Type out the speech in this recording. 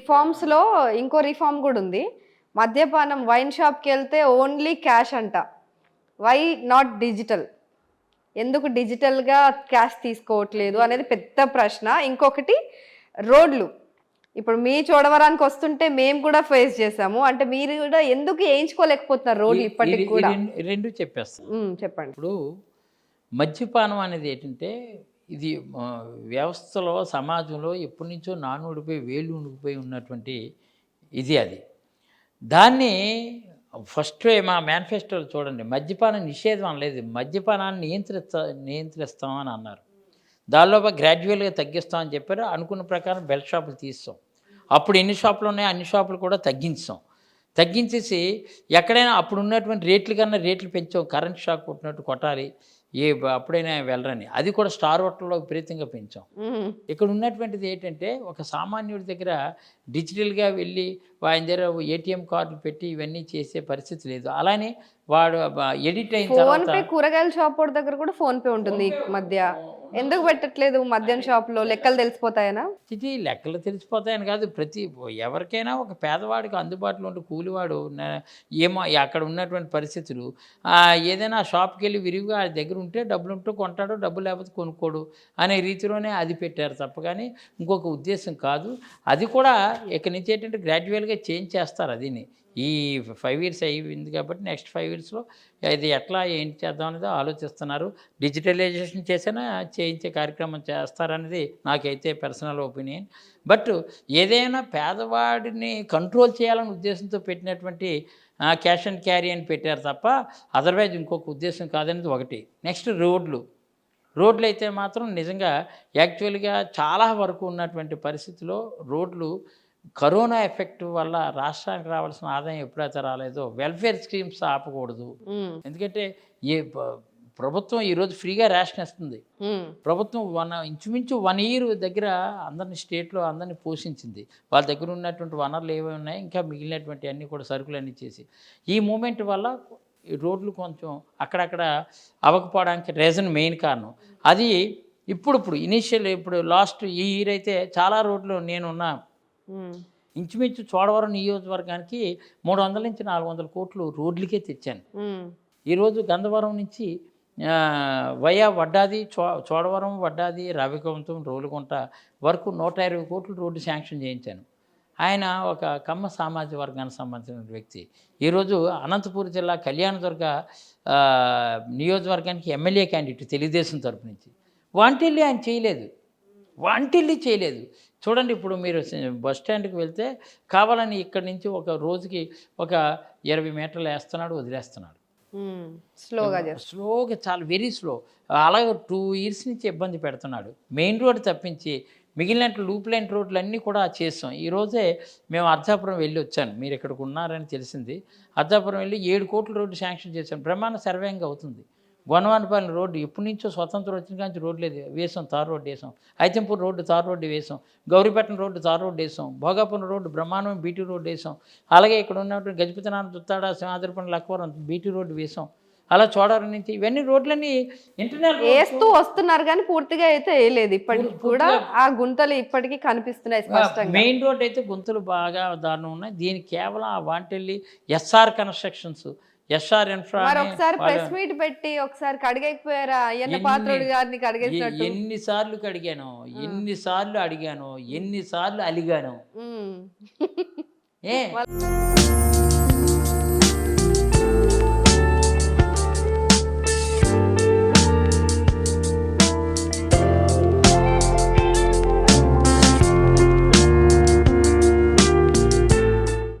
రిఫార్మ్స్లో ఇంకో రిఫార్మ్ కూడా ఉంది. మద్యపానం వైన్ షాప్కి వెళ్తే ఓన్లీ క్యాష్ అంట. వై నాట్ డిజిటల్ ఎందుకు డిజిటల్గా క్యాష్ తీసుకోవట్లేదు అనేది పెద్ద ప్రశ్న. ఇంకొకటి రోడ్లు. ఇప్పుడు మీ చోడవరానికి వస్తుంటే మేము కూడా ఫేస్ చేసాము అంటే మీరు కూడా ఎందుకు వేయించుకోలేకపోతున్నారు రోడ్లు ఇప్పటికి కూడా? రెండు- చెప్పేస్తాను. చెప్పండి. ఇప్పుడు మద్యపానం అనేది ఏంటంటే ఇది వ్యవస్థలో సమాజంలో ఎప్పటి నుంచో నానుడిపోయి వేలు ఉండిపోయి ఉన్నటువంటి ఇది అది. దాన్ని ఫస్ట్ మా మేనిఫెస్టోలో చూడండి మద్యపానం నిషేధం అనలేదు మద్యపానాన్ని నియంత్రిస్తా నియంత్రిస్తామని అన్నారు. దానిలోప గ్రాడ్యువల్గా తగ్గిస్తామని చెప్పారు అనుకున్న ప్రకారం బెల్ట్ షాపులు తీస్తాం. అప్పుడు ఎన్ని షాపులు ఉన్నాయో అన్ని షాపులు కూడా తగ్గించాం. తగ్గించేసి ఎక్కడైనా అప్పుడు ఉన్నటువంటి రేట్ల కన్నా రేట్లు పెంచాం కరెంట్ షాక్ కొట్టినట్టు కొట్టాలి ఏ అప్పుడైనా వెళ్ళరని. అది కూడా స్టార్ హోటల్లో విపరీతంగా పెంచాం. ఇక్కడ ఉన్నటువంటిది ఏంటంటే ఒక సామాన్యుడి దగ్గర డిజిటల్గా వెళ్ళి ఆయన దగ్గర ఏటీఎం కార్డులు పెట్టి ఇవన్నీ చేసే పరిస్థితి లేదు. అలానే వాడు ఎడిట్ అయిన తర్వాత కూరగాయల షాప్ దగ్గర కూడా ఫోన్ పే ఉంటుంది మధ్య. ఎందుకు పెట్టట్లేదు మద్యం షాప్లో లెక్కలు తెలిసిపోతాయనా? ఇది లెక్కలు తెలిసిపోతాయని కాదు. ప్రతి ఎవరికైనా ఒక పేదవాడికి అందుబాటులో ఉండే కూలివాడు ఏమో అక్కడ ఉన్నటువంటి పరిస్థితులు ఆ, ఏదైనా షాప్కి వెళ్ళి విరివిగా ఆ దగ్గర ఉంటే డబ్బులు ఉంటే కొంటాడు డబ్బు లేకపోతే కొనుక్కోడు అనే రీతిలోనే అది పెట్టారు తప్ప కానీ ఇంకొక ఉద్దేశం కాదు. అది కూడా ఇక్కడి నుంచి ఏంటంటే గ్రాడ్యువల్గా చేంజ్ చేస్తారు అదిని. ఈ ఫైవ్ ఇయర్స్ అయ్యింది కాబట్టి నెక్స్ట్ ఫైవ్ ఇయర్స్లో ఇది ఎట్లా ఏంటి చేద్దాం అనేది ఆలోచిస్తున్నారు. డిజిటలైజేషన్ చేసినా చేయించే కార్యక్రమం చేస్తారనేది నాకైతే పర్సనల్ ఒపీనియన్ బట్ ఏదైనా పేదవాడిని కంట్రోల్ చేయాలనే ఉద్దేశంతో పెట్టినటువంటి క్యాష్ అండ్ క్యారీ అని పెట్టారు తప్ప అదర్వైజ్ ఇంకొక ఉద్దేశం కాదనేది ఒకటి. నెక్స్ట్ రోడ్లు. రోడ్లు అయితే మాత్రం నిజంగా యాక్చువల్గా చాలా వరకు ఉన్నటువంటి పరిస్థితిలో రోడ్లు కరోనా ఎఫెక్ట్ వల్ల రాష్ట్రానికి రావాల్సిన ఆదాయం ఎప్పుడైతే రాలేదో వెల్ఫేర్ స్కీమ్స్ ఆపకూడదు. ఎందుకంటే ఏ ప్రభుత్వం ఈరోజు ఫ్రీగా రేషన్ ఇస్తుంది. ప్రభుత్వం వన్ ఇంచుమించు వన్ ఇయర్ దగ్గర అందరిని స్టేట్లో అందరిని పోషించింది. వాళ్ళ దగ్గర ఉన్నటువంటి వనరులు ఏమేమి ఉన్నాయి ఇంకా మిగిలినటువంటి అన్నీ కూడా సరుకులు అన్నీ చేసి. ఈ మూమెంట్ వల్ల ఈ రోడ్లు కొంచెం అక్కడక్కడ అవ్వకపోవడానికి రీజన్ మెయిన్ కారణం. అది ఇప్పుడు ఇప్పుడు ఇనీషియల్ ఇప్పుడు లాస్ట్ ఈ ఇయర్ అయితే చాలా రోడ్లు నేనున్న ఇంచుమించు చోడవరం నియోజకవర్గానికి మూడు వందల నుంచి నాలుగు వందల కోట్లు రోడ్లకే తెచ్చాను. ఈరోజు గంధవరం నుంచి వయా వడ్డాది చో చోడవరం వడ్డాది రవికంతం రోలుగుంట వరకు నూట ఇరవై కోట్లు రోడ్డు శాంక్షన్ చేయించాను. ఆయన ఒక కమ్మ సామాజిక వర్గానికి సంబంధించిన వ్యక్తి. ఈరోజు అనంతపూర్ జిల్లా కళ్యాణదుర్గ నియోజకవర్గానికి ఎమ్మెల్యే క్యాండిడేట్ తెలుగుదేశం తరపు నుంచి. వాంటిల్లి ఆయన చేయలేదు. వాంటిల్లి చేయలేదు. చూడండి ఇప్పుడు మీరు బస్ స్టాండ్కి వెళ్తే కావాలని ఇక్కడి నుంచి ఒక రోజుకి ఒక ఇరవై మీటర్లు వేస్తున్నాడు వదిలేస్తున్నాడు. స్లోగా స్లోగా చాలా వెరీ స్లో. అలాగే టూ ఇయర్స్ నుంచి ఇబ్బంది పెడుతున్నాడు. మెయిన్ రోడ్ తప్పించి మిగిలిన లూప్ లైన్ రోడ్లు అన్నీ కూడా చేస్తాం ఈ రోజే మేము అర్ధాపురం వెళ్ళి వచ్చాను. మీరు ఇక్కడికి ఉన్నారని తెలిసింది. అర్ధాపురం వెళ్ళి ఏడు కోట్ల రోడ్డు శాంక్షన్ చేశాం. బ్రహ్మాండ సర్వేంగా అవుతుంది. గొనవానిపాలెం రోడ్డు ఎప్పటి నుంచో స్వతంత్రం వచ్చిన కానీ రోడ్లు లేదు. వేసాం తార్ రోడ్డు వేసాం. ఐతంపూర్ రోడ్డు తార్ రోడ్డు వేసాం. గౌరీపట్నం రోడ్డు తార్ రోడ్డు వేసాం. భోగాపురం రోడ్డు బ్రహ్మాండం బీటీ రోడ్డు వేసాం. అలాగే ఇక్కడ ఉన్నటువంటి గజపతినారాయణ దుత్తాడ సింహాద్రిపల్లి లక్కవరం బీటీ రోడ్డు వేసాం. అలా చోడవరం నుంచి ఇవన్నీ రోడ్లన్నీ ఇంటర్నల్ వేస్తూ వస్తున్నారు కానీ పూర్తిగా అయితే వేయలేదు. ఇప్పటికి కూడా ఆ గుంతలు ఇప్పటికీ కనిపిస్తున్నాయి స్పష్టంగా. మెయిన్ రోడ్ అయితే గుంతలు బాగా దారుణం ఉన్నాయి. దీనికి కేవలం ఆ వాంటెల్లి ఎస్ఆర్ కన్స్ట్రక్షన్స్. ఎస్ఆర్ ఇన్ఫ్రా మరి ఒకసారి ప్రెస్ మీట్ పెట్టి ఒకసారి కడిగకపోయారా అయ్యన్న పాత్రుడు గారిని కడిగేసినట్టు. ఎన్నిసార్లు అడిగాను ఎన్నిసార్లు అడిగాను ఎన్నిసార్లు అలిగాను. ఏ?